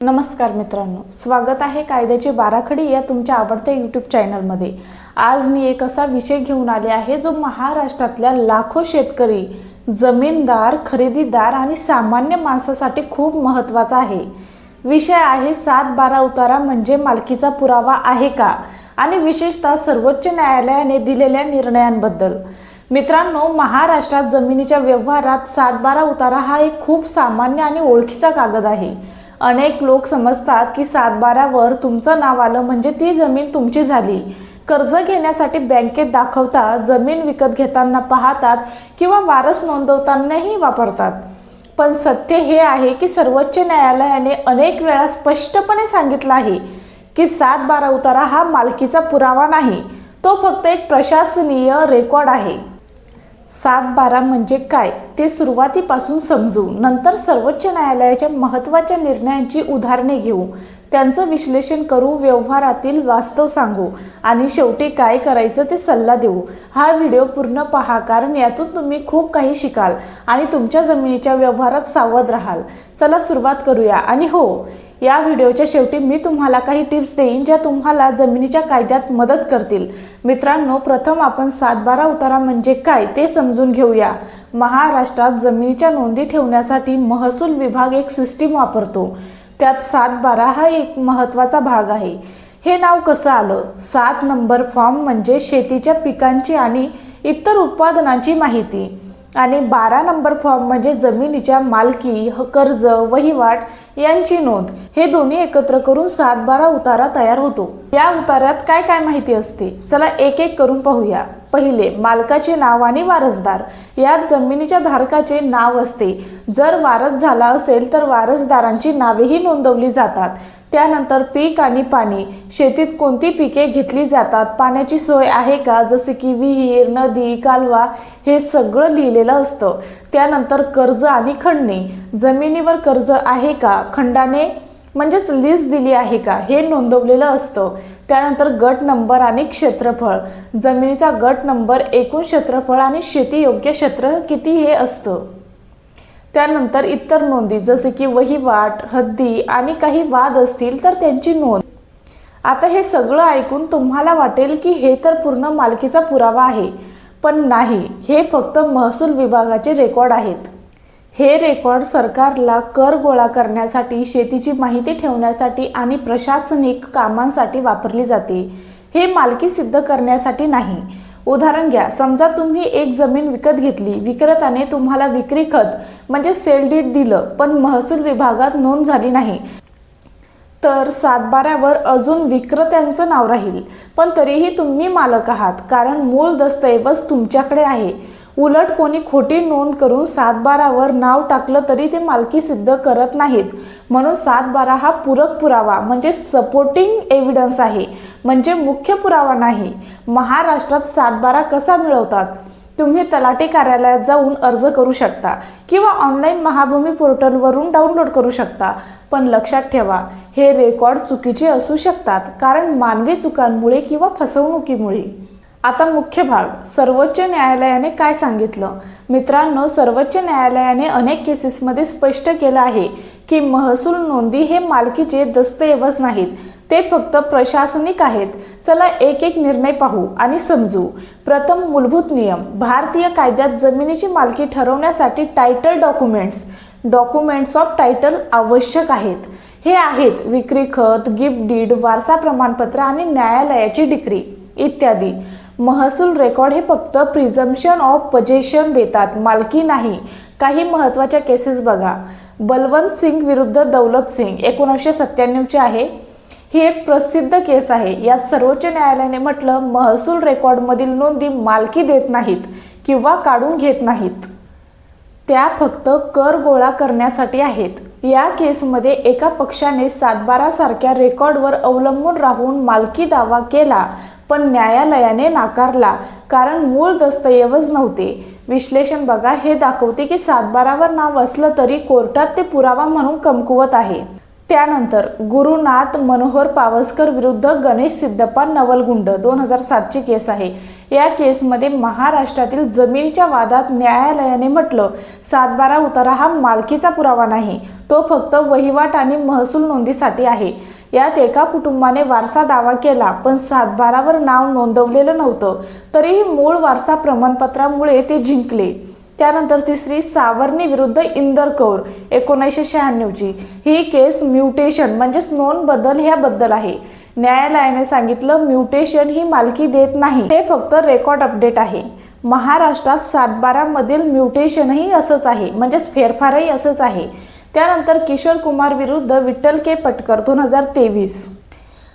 नमस्कार मित्रांनो स्वागत आहे कायद्याची बाराखडी या तुमच्या आवडत्या यूट्यूब चॅनलमध्ये आज मी एक असा विषय घेऊन आले आहे जो महाराष्ट्रातल्या लाखो शेतकरी जमीनदार खरेदीदार आणि सामान्य माणसासाठी खूप महत्त्वाचा आहे. विषय आहे सात बारा उतारा म्हणजे मालकीचा पुरावा आहे का? आणि विशेषतः सर्वोच्च न्यायालयाने दिलेल्या निर्णयांबद्दल. मित्रांनो महाराष्ट्रात जमिनीच्या व्यवहारात सात बारा उतारा हा एक खूप सामान्य आणि ओळखीचा कागद आहे. अनेक लोक समजतात की सातबाऱ्यावर तुमचं नाव आलं म्हणजे ती जमीन तुमची झाली. कर्ज घेण्यासाठी बँकेत दाखवता जमीन विकत घेताना पाहतात किंवा वारस नोंदवतानाही वापरतात. पण सत्य हे आहे की सर्वोच्च न्यायालयाने अनेक वेळा स्पष्टपणे सांगितलं आहे की सात बारा उतारा हा मालकीचा पुरावा नाही. तो फक्त एक प्रशासनीय रेकॉर्ड आहे. सात बारा म्हणजे काय? ते सुरुवातीपासून समजू. नंतर सर्वोच्च न्यायालयाच्या महत्त्वाच्या निर्णयांची उदाहरणे घेऊ. त्यांचं विश्लेषण करू व्यवहारातील वास्तव सांगू आणि शेवटी काय करायचं ते सल्ला देऊ. हा व्हिडिओ पूर्ण पहा कारण यातून तुम्ही खूप काही शिकाल आणि तुमच्या जमिनीच्या व्यवहारात सावध राहाल. चला सुरुवात करूया. आणि हो या व्हिडिओच्या शेवटी मी तुम्हाला काही टिप्स देईन ज्या तुम्हाला जमिनीच्या कायद्यात मदत करतील. मित्रांनो प्रथम आपण सातबारा उतारा म्हणजे काय ते समजून घेऊया. महाराष्ट्रात जमिनीच्या नोंदी ठेवण्यासाठी महसूल विभाग एक सिस्टीम वापरतो. त्यात सातबारा हा एक महत्त्वाचा भाग आहे. हे नाव कसं आलं? सात नंबर फॉर्म म्हणजे शेतीच्या पिकांची आणि इतर उत्पादनांची माहिती. आणि बारा नंबर फॉर्म म्हणजे जमिनीच्या मालकी ह- कर्ज वहिवाट यांची नोंद. हे दोन्ही एकत्र करून सात बारा उतारा तयार होतो. या उतार्यात काय काय माहिती असते? चला एक एक करून पाहूया. पहिले मालकाचे नाव आणि वारसदार. यात जमिनीच्या धारकाचे नाव असते. जर वारस झाला असेल तर वारसदारांची नावेही नोंदवली जातात. त्यानंतर पीक आणि पाणी. शेतीत कोणती पिके घेतली जातात? पाण्याची सोय आहे का? जसे की विहीर नदी कालवा हे सगळं लिहिलेलं असतं. त्यानंतर कर्ज आणि खंडणी. जमिनीवर कर्ज आहे का? खंडाने म्हणजेच लीज दिली आहे का? हे नोंदवलेलं असतं. त्यानंतर गट नंबर आणि क्षेत्रफळ. जमिनीचा गट नंबर एकूण क्षेत्रफळ आणि शेतीयोग्य क्षेत्र किती हे असतं? त्यानंतर इतर नोंदी जसे की वहिवाट हद्दी आणि काही वाद असतील तर त्यांची नोंद. आता हे सगळं ऐकून तुम्हाला वाटेल की हे तर पूर्ण मालकीचा पुरावा आहे पण नाही हे फक्त महसूल विभागाचे रेकॉर्ड आहेत. हे रेकॉर्ड सरकारला कर गोळा करण्यासाठी शेतीची माहिती ठेवण्यासाठी आणि प्रशासनिक कामांसाठी वापरली जाते. हे मालकी सिद्ध करण्यासाठी नाही. उदाहरण घ्या समजा तुम्ही एक जमीन विकत घेतली विक्रेत्याने तुम्हाला विक्री खत म्हणजे सेल डीड दिलं पण महसूल विभागात नोंद झाली नाही. तर सातबाऱ्यावर अजून विक्रेत्यांचं नाव राहील. पण तरीही तुम्ही मालक आहात कारण मूळ दस्तऐवज तुमच्याकडे आहे. उलट कोणी खोटी नोंद करून सातबारावर नाव टाकलं तरी ते मालकी सिद्ध करत नाहीत. म्हणून सातबारा हा पूरक पुरावा म्हणजे सपोर्टिंग एव्हिडन्स आहे. म्हणजे मुख्य पुरावा नाही. महाराष्ट्रात सातबारा कसा मिळवतात? तुम्ही तलाठी कार्यालयात जाऊन अर्ज करू शकता किंवा ऑनलाईन महाभूमी पोर्टलवरून डाउनलोड करू शकता. पण लक्षात ठेवा हे रेकॉर्ड चुकीचे असू शकतात कारण मानवी चुकांमुळे किंवा फसवणुकीमुळे. आता मुख्य भाग सर्वोच्च न्यायालयाने काय सांगितलं? मित्रांनो सर्वोच्च न्यायालयाने अनेक केसेसमध्ये स्पष्ट केलं आहे की महसूल नोंदी हे मालकीचे दस्तऐवज नाहीत. ते फक्त प्रशासनिक आहेत. चला एक एक निर्णय पाहू आणि समजू. प्रथम मूलभूत नियम भारतीय कायद्यात जमिनीची मालकी ठरवण्यासाठी title documents documents of title आवश्यक आहेत. हे आहेत विक्री खत गिफ्ट डीड वारसा प्रमाणपत्र आणि न्यायालयाची डिक्री इत्यादी. महसूल रेकॉर्ड हे फक्त प्रिझम्पशन ऑफ पजेशन देतात मालकी नाही. काही महत्त्वाच्या केसेस बघा. बलवंत सिंग विरुद्ध दौलत सिंग एकोणीसशे सत्त्याण्णवचे आहे. ही एक प्रसिद्ध केस आहे. यात सर्वोच्च न्यायालयाने म्हटलं महसूल रेकॉर्डमधील नोंदी मालकी देत नाहीत किंवा काढून घेत नाहीत. त्या फक्त कर गोळा करण्यासाठी आहेत. या केसमध्ये एका पक्षाने सातबारासारख्या रेकॉर्डवर अवलंबून राहून मालकी दावा केला पण न्यायालयाने नाकारला कारण मूळ दस्तऐवज नव्हते. विश्लेषण बघा हे दाखवते की सातबारावर नाव असलं तरी कोर्टात ते पुरावा म्हणून कमकुवत आहे. त्यानंतर गुरुनाथ मनोहर पावसकर विरुद्ध गणेश सिद्धप्पा नवलगुंड दोन हजार सातची केस आहे. या केसमध्ये महाराष्ट्रातील जमिनीच्या वादात न्यायालयाने म्हटलं सातबारा उतारा हा मालकीचा पुरावा नाही. तो फक्त वहिवाट आणि महसूल नोंदीसाठी आहे. यात एका कुटुंबाने वारसा दावा केला पण सातबारावर नाव नोंदवलेलं नव्हतं. तरीही मूळ वारसा प्रमाणपत्रामुळे ते जिंकले. त्यानंतर तिसरी सावर्णी विरुद्ध इंदर कौर एकोणीसशे शहाण्णवची. ही केस म्युटेशन म्हणजेच नोंद बदल ह्याबद्दल आहे. न्यायालयाने सांगितलं म्युटेशन ही मालकी देत नाही. हे फक्त रेकॉर्ड अपडेट आहे. महाराष्ट्रात सातबारामधील म्युटेशनही असंच आहे म्हणजेच फेरफारही असंच आहे. त्यानंतर किशोर कुमार विरुद्ध विठ्ठल के पटकर दोन हजार तेवीस.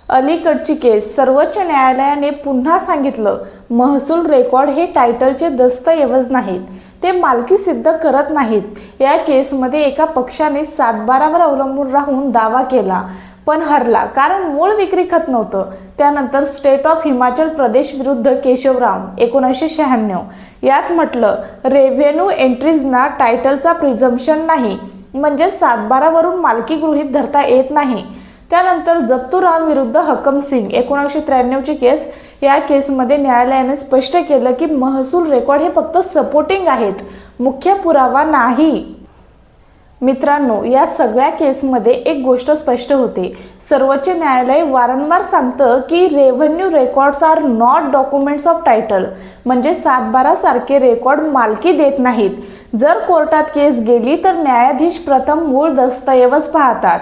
अलीकडची केस सर्वोच्च न्यायालयाने पुन्हा सांगितलं महसूल रेकॉर्ड हे टायटलचे दस्तऐवज नाहीत. ते मालकी सिद्ध करत नाहीत. या केसमध्ये एका पक्षाने सातबारावर अवलंबून राहून दावा केला पण हरला कारण मूळ विक्री खत नव्हतं. त्यानंतर स्टेट ऑफ हिमाचल प्रदेश विरुद्ध केशवराम एकोणीसशे शहाण्णव. यात म्हटलं रेव्हेन्यू एंट्रीजना टायटलचा प्रिझम्पशन नाही म्हणजेच सातबारावरून मालकी गृहीत धरता येत नाही. त्यानंतर जत्तूराम विरुद्ध हकम सिंग एकोणीसशे त्र्याण्णवची केस. या केसमध्ये न्यायालयाने स्पष्ट केलं की महसूल रेकॉर्ड हे फक्त सपोर्टिंग आहेत. मुख्य पुरावा नाही. मित्रांनो या सगळ्या केसमध्ये एक गोष्ट स्पष्ट होते. सर्वोच्च न्यायालय वारंवार सांगतं की revenue records are not documents of title म्हणजे सातबारा सारखे रेकॉर्ड मालकी देत नाहीत. जर कोर्टात केस गेली तर न्यायाधीश प्रथम मूळ दस्तऐवज पाहतात.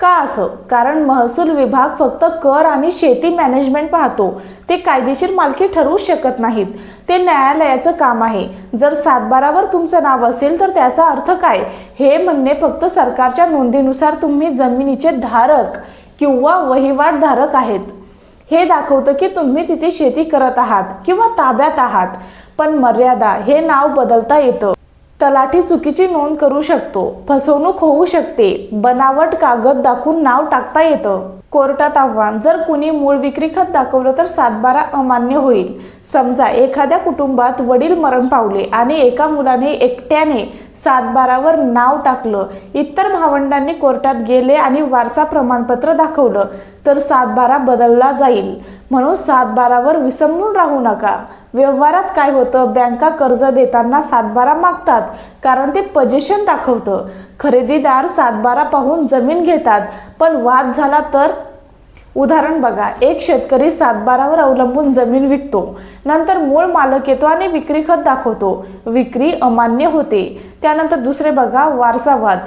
का असं? कारण महसूल विभाग फक्त कर आणि शेती मॅनेजमेंट पाहतो. ते कायदेशीर मालकी ठरवू शकत नाहीत. ते न्यायालयाचं काम आहे. जर सातबारावर तुमचं नाव असेल तर त्याचा अर्थ काय? हे म्हणणे फक्त सरकारच्या नोंदीनुसार तुम्ही जमिनीचे धारक किंवा वहिवाटधारक आहेत. हे दाखवतं की तुम्ही तिथे शेती करत आहात किंवा ताब्यात आहात. पण मर्यादा हे नाव बदलता येतं. तलाठी चुकीची नोंद करू शकतो. फसवणूक होऊ शकते. बनावट कागद दाखवून नाव टाकता येतं. कोर्टात आव्हान. जर कुणी मूळ विक्री खत दाखवलं तर सातबारा अमान्य होईल. समजा एखाद्या कुटुंबात वडील मरण पावले आणि एका मुलाने एकट्याने सातबारावर नाव टाकलं इतर भावंडांनी कोर्टात गेले आणि वारसा प्रमाणपत्र दाखवलं तर सातबारा बदलला जाईल. म्हणून सातबारावर विसंबून राहू नका. व्यवहारात काय होतं? बँका कर्ज देताना सातबारा मागतात कारण ते पजेशन दाखवतं. खरेदीदार सातबारा पाहून जमीन घेतात पण वाद झाला तर? उदाहरण बघा एक शेतकरी सातबारावर अवलंबून जमीन विकतो नंतर मूळ मालक येतो आणि विक्री खत दाखवतो. विक्री अमान्य होते. त्यानंतर दुसरे बघा वारसावाद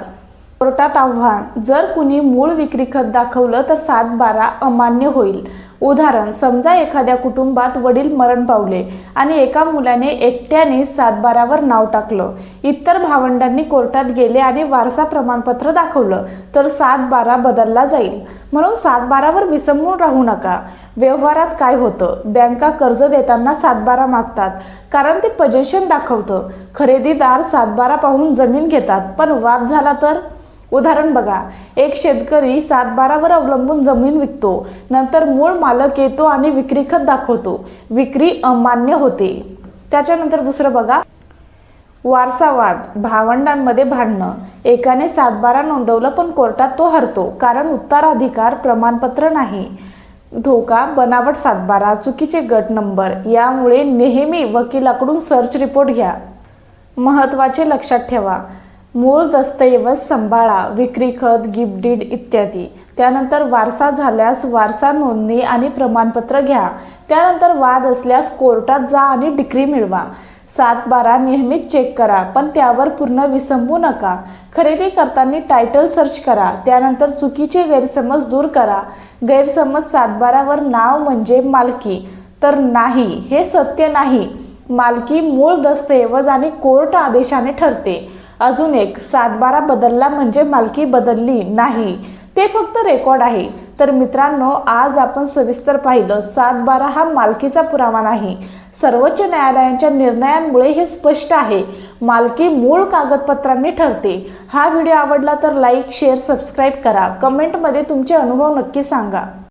कोर्टात आव्हान. जर कुणी मूळ विक्री खत दाखवलं तर सातबारा अमान्य होईल. उदाहरण समजा एखाद्या कुटुंबात वडील मरण पावले आणि एका मुलाने एकट्याने सातबारावर नाव टाकलं. इतर भावंडांनी कोर्टात गेले आणि वारसा प्रमाणपत्र दाखवलं तर सातबारा बदलला जाईल. म्हणून सातबारावर विसंबून राहू नका. व्यवहारात काय होतं? बँका कर्ज देताना सातबारा मागतात कारण ते पजेशन दाखवतं. खरेदीदार सातबारा पाहून जमीन घेतात पण वाद झाला तर? उदाहरण बघा. एक शेतकरी सातबारावर अवलंबून जमीन विकतो. नंतर मूळ मालक येतो आणि विक्री खत दाखवतो. विक्री अमान्य होते. त्याच्यानंतर दुसरं बघा. वारसावाद भावंडांमध्ये भांडणं. एकाने सातबारा नोंदवलं पण कोर्टात तो हरतो कारण उत्तराधिकार प्रमाणपत्र नाही. धोका बनावट सातबारा चुकीचे गट नंबर. यामुळे नेहमी वकिलाकडून सर्च रिपोर्ट घ्या. महत्त्वाचे लक्षात ठेवा. मूळ दस्तऐवज सांभाळा विक्री खत गिफ्ट डीड इत्यादी. त्यानंतर वारसा झाल्यास वारसा नोंदणी आणि प्रमाणपत्र घ्या. त्यानंतर वाद असल्यास कोर्टात जा आणि डिक्री मिळवा. सात बारा नेहमीच चेक करा पण त्यावर पूर्ण विसंबू नका. खरेदी करताना टायटल सर्च करा त्यानंतर चुकीचे गैरसमज दूर करा. गैरसमज सातबारावर नाव म्हणजे मालकी. तर नाही हे सत्य नाही. मालकी मूळ दस्तऐवज आणि कोर्ट आदेशाने ठरते. अजून एक सातबारा बदलला म्हणजे मालकी बदलली नाही. ते फक्त रेकॉर्ड आहे. तर मित्रांनो आज आपण सविस्तर पाहिलं सातबारा हा मालकीचा पुरावा नाही. सर्वोच्च न्यायालयांच्या निर्णयांमुळे हे स्पष्ट आहे. मालकी मूळ कागदपत्रांनी ठरते. हा व्हिडिओ आवडला तर लाईक शेअर सबस्क्राईब करा. कमेंटमध्ये तुमचे अनुभव नक्की सांगा.